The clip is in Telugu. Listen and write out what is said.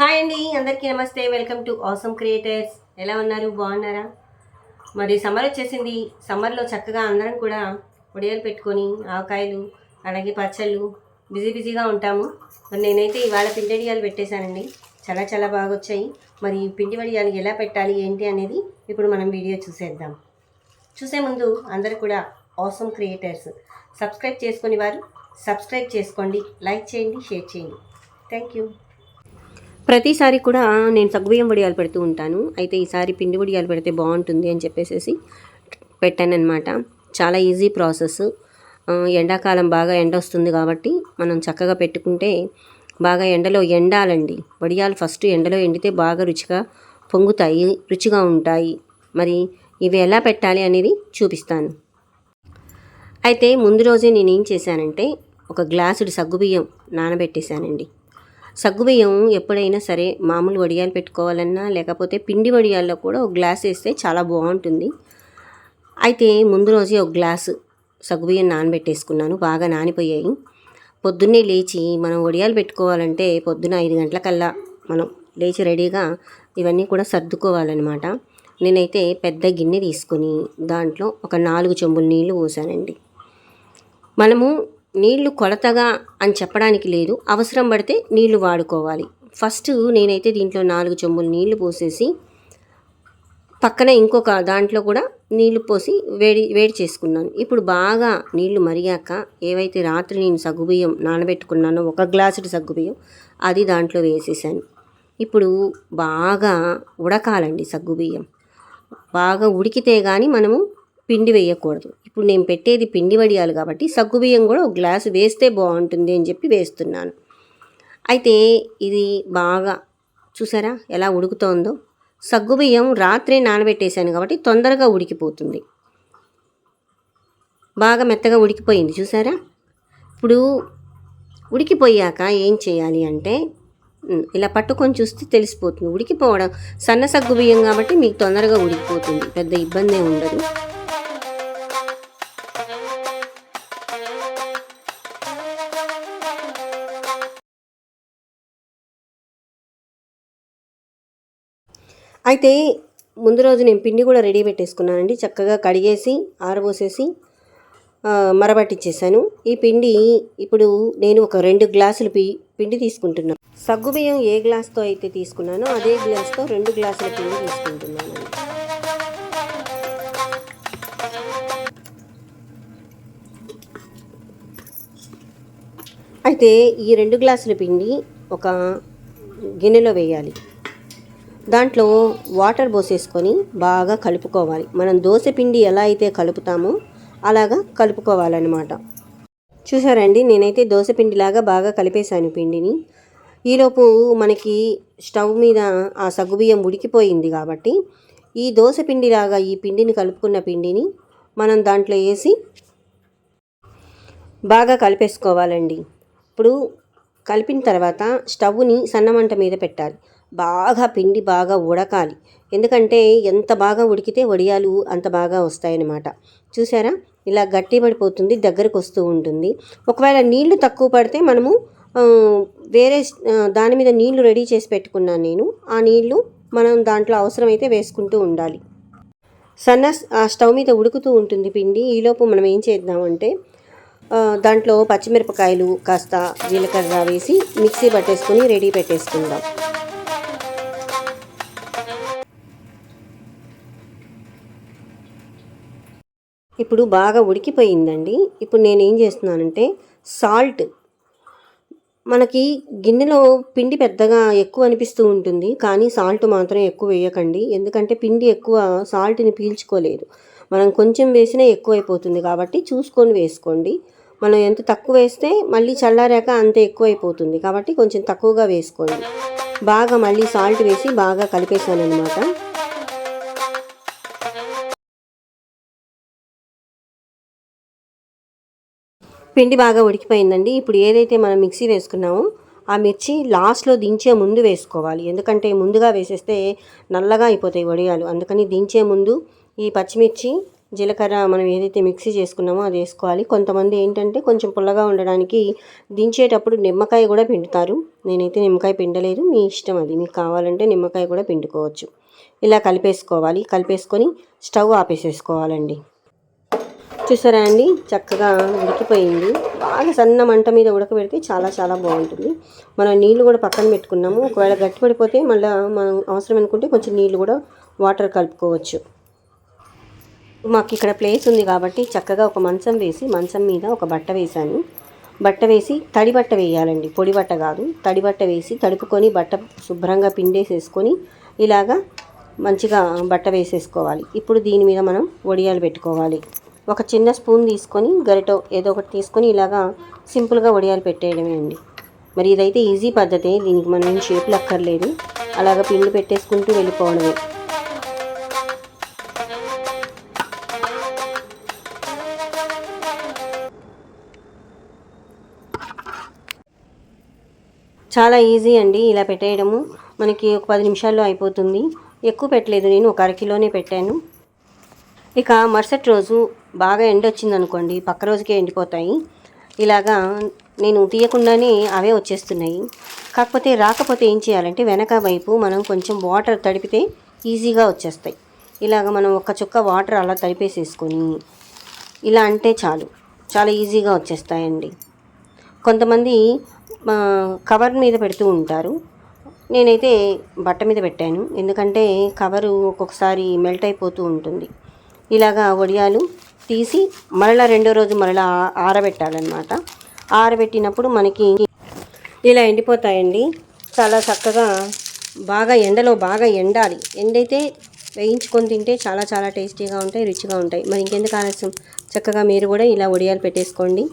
హాయ్ అండి అందరికీ నమస్తే. వెల్కమ్ టు ఆసమ్ క్రియేటర్స్ ఎలా ఉన్నారు? బాగున్నారా? మరి సమ్మర్ వచ్చేసింది. సమ్మర్లో చక్కగా అందరం కూడా ఉడియాలు పెట్టుకొని ఆవకాయలు అలాగే పచ్చళ్ళు బిజీ బిజీగా ఉంటాము. మరి నేనైతే ఇవాళ పిండి వడియాలు పెట్టేశానండి. చాలా చాలా బాగా వచ్చాయి మరి పిండి వడియాలు ఎలా పెట్టాలి ఏంటి అనేది ఇప్పుడు మనం వీడియో చూసేద్దాం. చూసే ముందు అందరూ కూడా ఆసమ్ క్రియేటర్స్ సబ్స్క్రైబ్ చేసుకుని వారు సబ్స్క్రైబ్ చేసుకోండి లైక్ చేయండి షేర్ చేయండి. Thank you. ప్రతిసారి కూడా నేను సగ్గుబియ్యం వడియాలు పెడుతూ ఉంటాను. అయితే ఈసారి పిండి వడియాలు పెడితే బాగుంటుంది అని చెప్పేసి పెట్టానన్నమాట. చాలా ఈజీ ప్రాసెస్. ఎండాకాలం బాగా ఎండ వస్తుంది కాబట్టి మనం చక్కగా పెట్టుకుంటే బాగా ఎండలో ఎండాలండి. వడియాలు ఫస్ట్ ఎండలో ఎండితే బాగా రుచిగా పొంగుతాయి రుచిగా ఉంటాయి. మరి ఇవి ఎలా పెట్టాలి అనేది చూపిస్తాను. అయితే ముందు రోజే నేను ఏం చేశానంటే ఒక గ్లాసుడు సగ్గుబియ్యం నానబెట్టేశానండి. సగ్గుబియ్యం ఎప్పుడైనా సరే మామూలు వడియాలు పెట్టుకోవాలన్నా లేకపోతే పిండి వడియాల్లో కూడా ఒక గ్లాస్ వేస్తే చాలా బాగుంటుంది. అయితే ముందు రోజే ఒక గ్లాసు సగ్గుబియ్యం నానబెట్టేసుకున్నాను బాగా నానిపోయాయి. పొద్దున్నే లేచి మనం వడియాలు పెట్టుకోవాలంటే పొద్దున ఐదు గంటలకల్లా మనం లేచి రెడీగా ఇవన్నీ కూడా సర్దుకోవాలన్నమాట. నేనైతే పెద్ద గిన్నె తీసుకొని దాంట్లో ఒక నాలుగు చెంబుల నీళ్ళు పోసానండి. మనము నీళ్ళు కొలతగా అని చెప్పడానికి లేదు. అవసరం పడితే నీళ్ళు వాడుకోవాలి. ఫస్ట్ నేనైతే దీంట్లో నాలుగు చెంబులు నీళ్ళు పోసేసి పక్కన ఇంకొక దాంట్లో కూడా నీళ్ళు పోసి వేడి వేడి చేసుకున్నాను. ఇప్పుడు బాగా నీళ్ళు మరిగాక ఏవైతే రాత్రి నేను సగ్గుబియ్యం నానబెట్టుకున్నానో ఒక గ్లాసుడు సగ్గుబియ్యం అది దాంట్లో వేసేసాను. ఇప్పుడు బాగా ఉడకాలండి సగ్గుబియ్యం. బాగా ఉడికితే కానీ మనము పిండి వేయకూడదు. ఇప్పుడు నేను పెట్టేది పిండి వడియాలు కాబట్టి సగ్గుబియ్యం కూడా ఒక గ్లాసు వేస్తే బాగుంటుంది అని చెప్పి వేస్తున్నాను. అయితే ఇది బాగా చూసారా ఎలా ఉడుకుతోందో? సగ్గుబియ్యం రాత్రే నానబెట్టేశాను కాబట్టి తొందరగా ఉడికిపోతుంది. బాగా మెత్తగా ఉడికిపోయింది చూసారా? ఇప్పుడు ఉడికిపోయాక ఏం చేయాలి అంటే ఇలా పట్టుకొని చూస్తే తెలిసిపోతుంది. ఉడికిపోవడం సన్న సగ్గు బియ్యం కాబట్టి మీకు తొందరగా ఉడికిపోతుంది. పెద్ద ఇబ్బంది ఉండదు. అయితే ముందు రోజు నేను పిండి కూడా రెడీ పెట్టేసుకున్నానండి. చక్కగా కడిగేసి ఆరబోసేసి మరబట్టించేసాను ఈ పిండి ఇప్పుడు నేను ఒక రెండు గ్లాసులు పి పిండి తీసుకుంటున్నాను సగ్గుబియ్యం ఏ గ్లాస్తో అయితే తీసుకున్నానో అదే గ్లాస్తో రెండు గ్లాసుల పిండి తీసుకుంటున్నాను. అయితే ఈ రెండు గ్లాసుల పిండి ఒక గిన్నెలో వేయాలి. దాంట్లో వాటర్ పోసేసుకొని బాగా కలుపుకోవాలి. మనం దోశ పిండి ఎలా అయితే కలుపుతామో అలాగా కలుపుకోవాలన్నమాట. చూసారండి? నేనైతే దోశ పిండిలాగా బాగా కలిపేశాను పిండిని. ఈలోపు మనకి స్టవ్ మీద ఆ సగ్గుబియ్యం ఉడికిపోయింది కాబట్టి ఈ దోశ పిండిలాగా ఈ పిండిని కలుపుకున్న పిండిని మనం దాంట్లో వేసి బాగా కలిపేసుకోవాలండి. ఇప్పుడు కలిపిన తర్వాత స్టవ్ని సన్నమంట మీద పెట్టాలి. బాగా పిండి బాగా ఉడకాలి. ఎందుకంటే ఎంత బాగా ఉడికితే వడియాలు అంత బాగా వస్తాయన్నమాట. చూసారా? ఇలా గట్టి పడిపోతుంది దగ్గరకు వస్తూ ఉంటుంది. ఒకవేళ నీళ్ళు తక్కువ పడితే మనము వేరే దాని మీద నీళ్ళు రెడీ చేసి పెట్టుకున్నాను నేను. ఆ నీళ్ళు మనం దాంట్లో అవసరమైతే వేసుకుంటూ ఉండాలి. సన్న ఆ స్టవ్ మీద ఉడుకుతూ ఉంటుంది పిండి. ఈలోపు మనం ఏం చేద్దామంటే దాంట్లో పచ్చిమిరపకాయలు కాస్త జీలకర్ర వేసి మిక్సీ పట్టేసుకొని రెడీ పెట్టేసుకుందాం. ఇప్పుడు బాగా ఉడికిపోయిందండి. ఇప్పుడు నేను ఏం చేస్తున్నానంటే సాల్ట్. మనకి గిన్నెలో పిండి పెద్దగా ఎక్కువ అనిపిస్తూ ఉంటుంది కానీ సాల్ట్ మాత్రం ఎక్కువ వేయకండి. ఎందుకంటే పిండి ఎక్కువ సాల్ట్ని పీల్చుకోలేదు. మనం కొంచెం వేసినా ఎక్కువైపోతుంది కాబట్టి చూసుకొని వేసుకోండి. మనం ఎంత తక్కువ వేస్తే మళ్ళీ చల్లారాక అంత ఎక్కువైపోతుంది కాబట్టి కొంచెం తక్కువగా వేసుకోండి. బాగా మళ్ళీ సాల్ట్ వేసి బాగా కలిపేశాను అనమాట పిండి బాగా ఉడికిపోయిందండి. ఇప్పుడు ఏదైతే మనం మిక్సీ వేసుకున్నామో ఆ మిర్చి లాస్ట్లో దించే ముందు వేసుకోవాలి. ఎందుకంటే ముందుగా వేసేస్తే నల్లగా అయిపోతాయి వడియాలు. అందుకని దించే ముందు ఈ పచ్చిమిర్చి జీలకర్ర మనం ఏదైతే మిక్సీ చేసుకున్నామో అది వేసుకోవాలి. కొంతమంది ఏంటంటే కొంచెం పుల్లగా ఉండడానికి దించేటప్పుడు నిమ్మకాయ కూడా పిండుతారు. నేనైతే నిమ్మకాయ పిండలేదు. మీ ఇష్టం అది. మీకు కావాలంటే నిమ్మకాయ కూడా పిండుకోవచ్చు. ఇలా కలిపేసుకోవాలి. కలిపేసుకొని స్టవ్ ఆపేసేసుకోవాలండి. చూసారా అండి? చక్కగా ఉడికిపోయింది. బాగా సన్న మంట మీద ఉడకబెడితే చాలా చాలా బాగుంటుంది. మనం నీళ్ళు కూడా పక్కన పెట్టుకున్నాము. ఒకవేళ గట్టిపడిపోతే మళ్ళీ మనం అవసరం అనుకుంటే కొంచెం నీళ్ళు కూడా వాటర్ కలుపుకోవచ్చు. మాకు ఇక్కడ ప్లేస్ ఉంది కాబట్టి చక్కగా ఒక మంచం వేసి మంచం మీద ఒక బట్ట వేశాను. బట్ట వేసి తడి బట్ట వేయాలండి. పొడి బట్ట కాదు. తడి బట్ట వేసి తడుపుకొని బట్ట శుభ్రంగా పిండేసేసుకొని ఇలాగా మంచిగా బట్ట వేసేసుకోవాలి. ఇప్పుడు దీని మీద మనం వడియాలు పెట్టుకోవాలి. ఒక చిన్న స్పూన్ తీసుకొని గరిటో ఏదో ఒకటి తీసుకొని ఇలాగా సింపుల్గా వడియాలు పెట్టేయడమే అండి. మరి ఇదైతే ఈజీ పద్ధతే దీనికి మనం షేపులు అక్కర్లేదు. అలాగ పిండి పెట్టేసుకుంటూ వెళ్ళిపోవడమే. చాలా ఈజీ అండి ఇలా పెట్టేయడము. మనకి ఒక పది నిమిషాల్లో అయిపోతుంది. ఎక్కువ పెట్టలేదు నేను ఒక అరకిలోనే పెట్టాను. ఇక మరుసటి రోజు బాగా ఎండ వచ్చింది అనుకోండి పక్క రోజుకే ఎండిపోతాయి. ఇలాగా నేను తీయకుండానే అవే వచ్చేస్తున్నాయి. కాకపోతే రాకపోతే ఏం చేయాలంటే వెనక వైపు మనం కొంచెం వాటర్ తడిపితే ఈజీగా వచ్చేస్తాయి. ఇలాగ మనం ఒక చుక్క వాటర్ అలా తడిపేసేసుకొని ఇలా అంటే చాలు. చాలా ఈజీగా వచ్చేస్తాయండి. కొంతమంది కవర్ మీద పెడుతూ ఉంటారు. నేనైతే బట్ట మీద పెట్టాను. ఎందుకంటే కవరు ఒక్కొక్కసారి మెల్ట్ అయిపోతూ ఉంటుంది. ఇలాగా వడియాలు తీసి మరలా రెండో రోజు మరలా ఆరబెట్టాలన్నమాట. ఆరబెట్టినప్పుడు మనకి ఇలా ఎండిపోతాయండి. చాలా చక్కగా బాగా ఎండలో బాగా ఎండాలి. ఎండైతే వేయించుకొని తింటే చాలా చాలా టేస్టీగా ఉంటాయి రుచిగా ఉంటాయి. మరి ఇంకెందుకు ఆలస్యం? చక్కగా మీరు కూడా ఇలా వడియాలు పెట్టేసుకోండి.